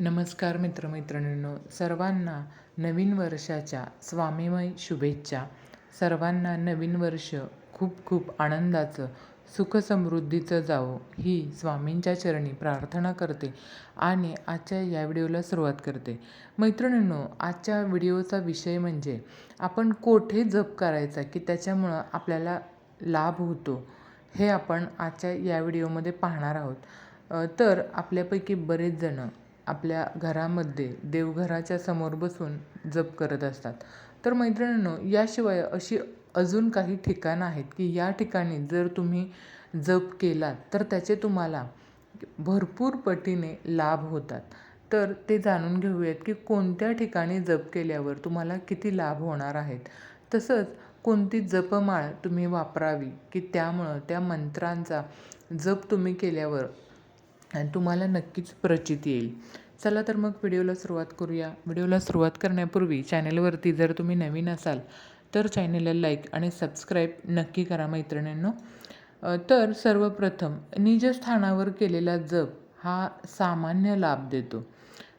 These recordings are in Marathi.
नमस्कार मित्रमैत्रिणींनो सर्वांना नवीन वर्षाच्या स्वामीमय शुभेच्छा. सर्वांना नवीन वर्ष खूप खूप आनंदाचं सुखसमृद्धीचं जावो ही स्वामींच्या चरणी प्रार्थना करते आणि आजच्या या व्हिडिओला सुरुवात करते. मैत्रिणींनो आजच्या व्हिडिओचा विषय म्हणजे आपण कोठे जप करायचा की त्याच्यामुळं आपल्याला लाभ होतो हे आपण आजच्या या व्हिडिओमध्ये पाहणार आहोत. तर आपल्यापैकी बरेच जणं आपल्या घरामध्ये देवघराच्या समोर बसून जप करत असतात. तर मैत्रिणींनो याशिवाय अशी अजून काही ठिकाणं आहेत की या ठिकाणी जर तुम्ही जप केलात तर त्याचे तुम्हाला भरपूर पटीने लाभ होतात. तर ते जाणून घेऊयात की कोणत्या ठिकाणी जप केल्यावर तुम्हाला किती लाभ होणार आहेत. तसंच कोणती जपमाळ तुम्ही वापरावी की त्यामुळं त्या मंत्रांचा जप तुम्ही केल्यावर आणि तुम्हाला नक्कीच प्रचित येईल. चला तर मग व्हिडिओला सुरुवात करूया. व्हिडिओला सुरुवात करण्यापूर्वी चॅनलवरती जर तुम्ही नवीन असाल तर चॅनेलला लाईक आणि सबस्क्राईब नक्की करा मैत्रिणींनो. तर सर्वप्रथम निजस्थानावर केलेला जप हा सामान्य लाभ देतो.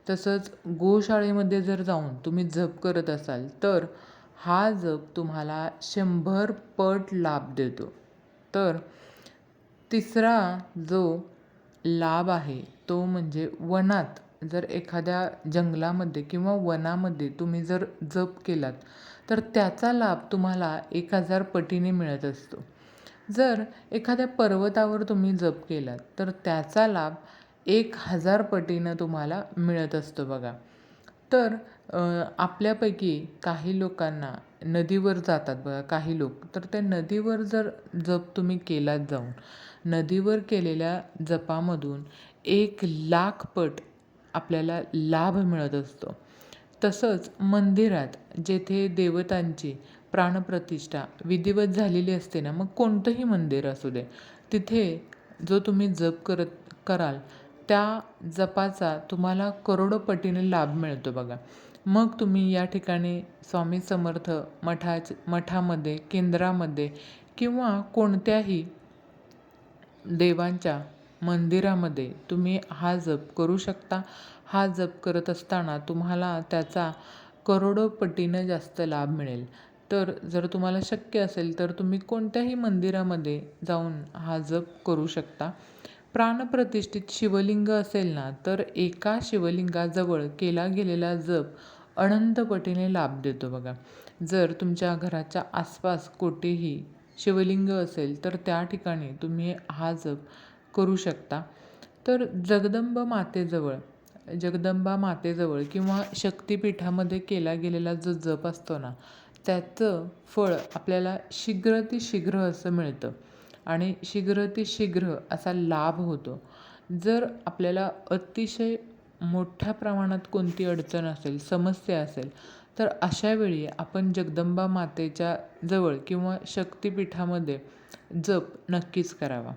तसंच गोशाळेमध्ये जर जाऊन तुम्ही जप करत असाल तर हा जप तुम्हाला शंभर पट लाभ देतो. तर तिसरा जो लाभ आहे तो म्हणजे वनात. जर एखाद्या जंगलामध्ये किंवा वनामध्ये तुम्ही जर जप केलात तर त्याचा लाभ तुम्हाला एक हजार पटीने मिळत असतो. जर एखाद्या पर्वतावर तुम्ही जप केलात तर त्याचा लाभ एक हजार पटीनं तुम्हाला मिळत असतो बघा. तर आपल्यापैकी काही लोकांना नदीवर जातात बघा काही लोक. तर त्या नदीवर जर जप तुम्ही केलात जाऊन नदीवर केलेल्या जपामधून एक लाख पट आपल्याला लाभ मिळत असतो. तसंच मंदिरात जेथे देवतांची प्राणप्रतिष्ठा विधिवत झालेली असते ना मग कोणतंही मंदिर असू दे तिथे जो तुम्ही जप करत कराल त्या जपाचा तुम्हाला करोडोपटीने लाभ मिळतो बघा. मग तुम्ही या ठिकाणी स्वामी समर्थ मठाच मठामध्ये केंद्रामध्ये किंवा कोणत्याही देवांच्या मंदिरामध्ये तुम्ही हा जप करू शकता. हा जप करत असताना तुम्हाला त्याचा करोडोपटीनं जास्त लाभ मिळेल. तर जर तुम्हाला शक्य असेल तर तुम्ही कोणत्याही मंदिरामध्ये जाऊन हा जप करू शकता. प्राणप्रतिष्ठित शिवलिंग असेल ना तर एका शिवलिंगाजवळ केला गेलेला जप अनंत पटीने लाभ देतो बघा. जर तुमच्या घराच्या आसपास कुठेही शिवलिंग असेल तर त्या ठिकाणी तुम्ही हा जप करू शकता. तर जगदंब मातेजवळ जगदंबा मातेजवळ किंवा शक्तिपीठामध्ये केला गेलेला जो जप असतो ना त्याचं फळ आपल्याला शीघ्रातिशीघ्र असं मिळतं. आणि शीघ्रं ते शीघ्र असा लाभ होतो. जर आपल्याला अतिशय मोठ्या प्रमाणात कोणती अडचण असेल समस्या असेल तर अशा वेळी आपण जगदंबा मातेच्या जवळ किंवा शक्तिपीठामध्ये जप नक्कीच करावा.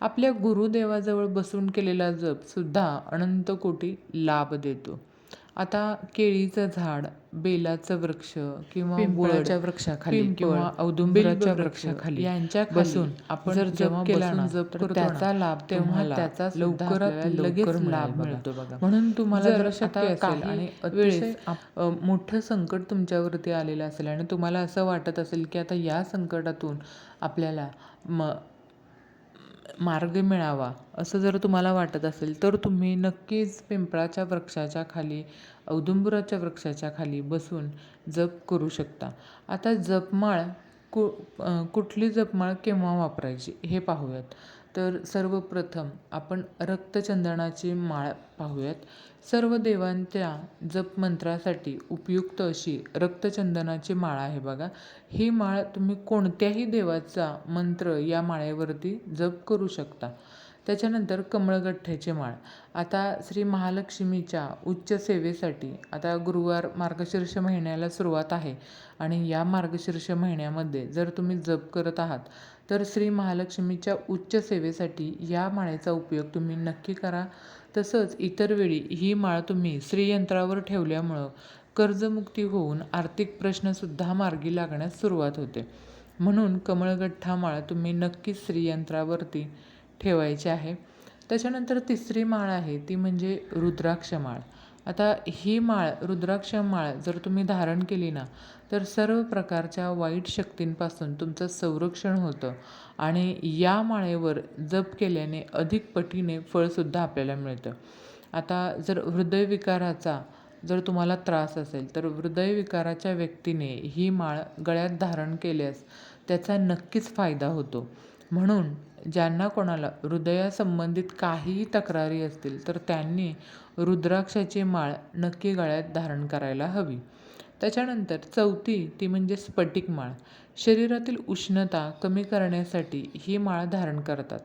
आपल्या गुरुदेवाजवळ बसून केलेला जपसुद्धा अनंत कोटी लाभ देतो. आता केळीचं झाड बेलाचं वृक्ष किंवा पिंपळाच्या वृक्षाखाली किंवा औदुंबराच्या वृक्षाखाली यांच्या बसून आपण जर जेव्हा केला ना जप त्याचा लाभ तेव्हा त्याचा लवकरात लगेच लाभ मिळतो बघा. म्हणून तुम्हाला जर शक्य असेल आणि वेळेस मोठं संकट तुमच्यावरती आलेलं असेल आणि तुम्हाला असं वाटत असेल की आता या संकटातून आपल्याला म मार्ग मिळावा असं जर तुम्हाला वाटत असेल तर तुम्ही नक्कीच पिंपळाच्या वृक्षाच्या खाली औदुंबराच्या वृक्षाच्या खाली बसून जप करू शकता. आता जपमाळ कु कुठली जपमाळ केव्हा वापरायची हे पाहूयात. तर सर्वप्रथम आपण रक्तचंदनाची माळ पाहूयात. सर्व देवांच्या जप मंत्रासाठी उपयुक्त अशी रक्तचंदनाची माळ आहे बघा. ही माळ तुम्ही कोणत्याही देवाचा मंत्र या माळेवरती जप करू शकता. त्याच्यानंतर कमळगठ्ठ्याचे माळ. आता श्री महालक्ष्मीच्या उच्च सेवेसाठी आता गुरुवार मार्गशीर्ष महिन्याला सुरुवात आहे आणि या मार्गशीर्ष महिन्यामध्ये जर तुम्ही जप करत आहात तर श्री महालक्ष्मीच्या उच्च सेवेसाठी या माळेचा उपयोग तुम्ही नक्की करा. तसंच इतर वेळी ही माळ तुम्ही श्रीयंत्रावर ठेवल्यामुळं कर्जमुक्ती होऊन आर्थिक प्रश्नसुद्धा मार्गी लागण्यास सुरुवात होते. म्हणून कमळगठ्ठा माळ तुम्ही नक्कीच श्रीयंत्रावरती ठेवायची आहे. त्याच्यानंतर तिसरी माळ आहे ती म्हणजे रुद्राक्ष माळ. आता ही माळ रुद्राक्ष माळ जर तुम्ही धारण केली ना तर सर्व प्रकारच्या वाईट शक्तींपासून तुमचं संरक्षण होतं आणि या माळेवर जप केल्याने अधिक पटीने फळसुद्धा आपल्याला मिळतं. आता जर हृदयविकाराचा जर तुम्हाला त्रास असेल तर हृदयविकाराच्या व्यक्तीने ही माळ गळ्यात धारण केल्यास त्याचा नक्कीच फायदा होतो. म्हणून ज्यांना कोणाला हृदयासंबंधित काहीही तक्रारी असतील तर त्यांनी रुद्राक्षाची माळ नक्की गळ्यात धारण करायला हवी. त्याच्यानंतर चौथी ती म्हणजे स्फटिक माळ. शरीरातील उष्णता कमी करण्यासाठी ही माळ धारण करतात.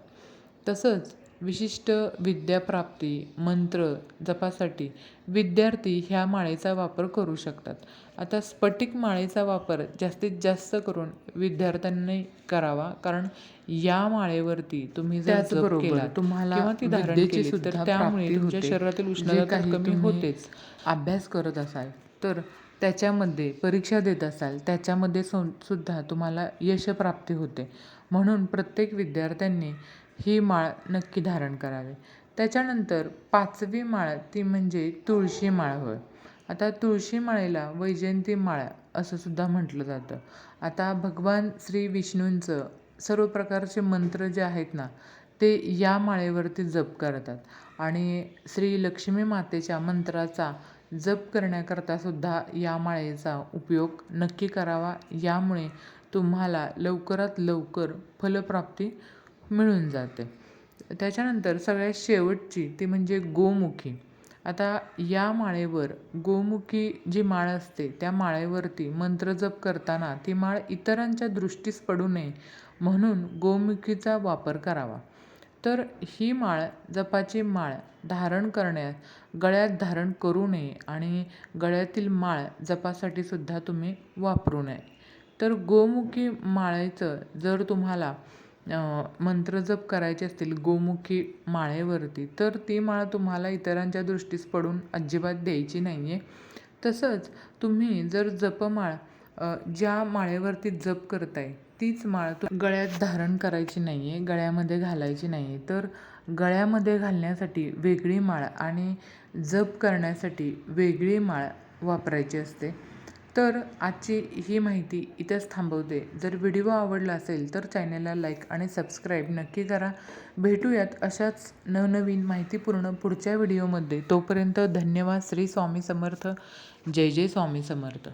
तसंच विशिष्ट विद्याप्राप्ती मंत्र जपासाठी विद्यार्थी ह्या माळेचा वापर करू शकतात. आता स्फटिक माळेचा वापर जास्तीत जास्त करून विद्यार्थ्यांनी करावा कारण या माळेवरती तुम्ही जर जप केला तुम्हाला ती धारण विद्येची केली तर सुद्धा त्यामुळे तुमच्या. शरीरातील उष्णता कमी होतेच. अभ्यास करत असाल तर त्याच्यामध्ये परीक्षा देत असाल त्याच्यामध्ये सु सुद्धा तुम्हाला यशप्राप्ती होते. म्हणून प्रत्येक विद्यार्थ्यांनी ही माळ नक्की धारण करावी. त्याच्यानंतर पाचवी माळ ती म्हणजे तुळशी माळ होय. आता तुळशी माळेला वैजयंती माळ असं सुद्धा म्हटलं जातं. आता भगवान श्री विष्णूंचं सर्व प्रकारचे मंत्र जे आहेत ना ते या माळेवरती जप करतात. आणि श्री लक्ष्मी मातेच्या मंत्राचा जप करण्याकरता सुद्धा या माळेचा उपयोग नक्की करावा. यामुळे तुम्हाला लवकरात लवकर फलप्राप्ती मिळून जाते. त्याच्यानंतर सगळ्यात शेवटची ती म्हणजे गोमुखी. आता या माळेवर गोमुखी जी माळ असते त्या माळेवरती मंत्रजप करताना ती माळ इतरांच्या दृष्टीस पडू नये म्हणून गोमुखीचा वापर करावा. तर ही माळ जपाची माळ धारण करण्यास गळ्यात धारण करू नये आणि गळ्यातील माळ जपासाठी सुद्धा तुम्ही वापरू नये. तर गोमुखी माळेचं जर तुम्हाला मंत्र जप करायचे असतील गोमुखी माळेवरती तर ती माळ तुम्हाला इतरांच्या दृष्टीस पडून अजिबात द्यायची नाही आहे तसंच तुम्ही जर जपमाळ ज्या माळेवरती जप करताय तीच माळ तू गळ्यात धारण करायची नाही आहे गळ्यामध्ये घालायची नाही आहे तर गळ्यामध्ये घालण्यासाठी वेगळी माळ आणि जप करण्यासाठी वेगळी माळ वापरायची असते. तर आजची ही माहिती इथंच थांबवते. जर व्हिडिओ आवडला असेल तर चॅनलला लाईक आणि सबस्क्राईब नक्की करा. भेटूयात अशाच नवनवीन माहितीपूर्ण पुढच्या व्हिडिओमध्ये. तोपर्यंत धन्यवाद. श्री स्वामी समर्थ. जय जय स्वामी समर्थ.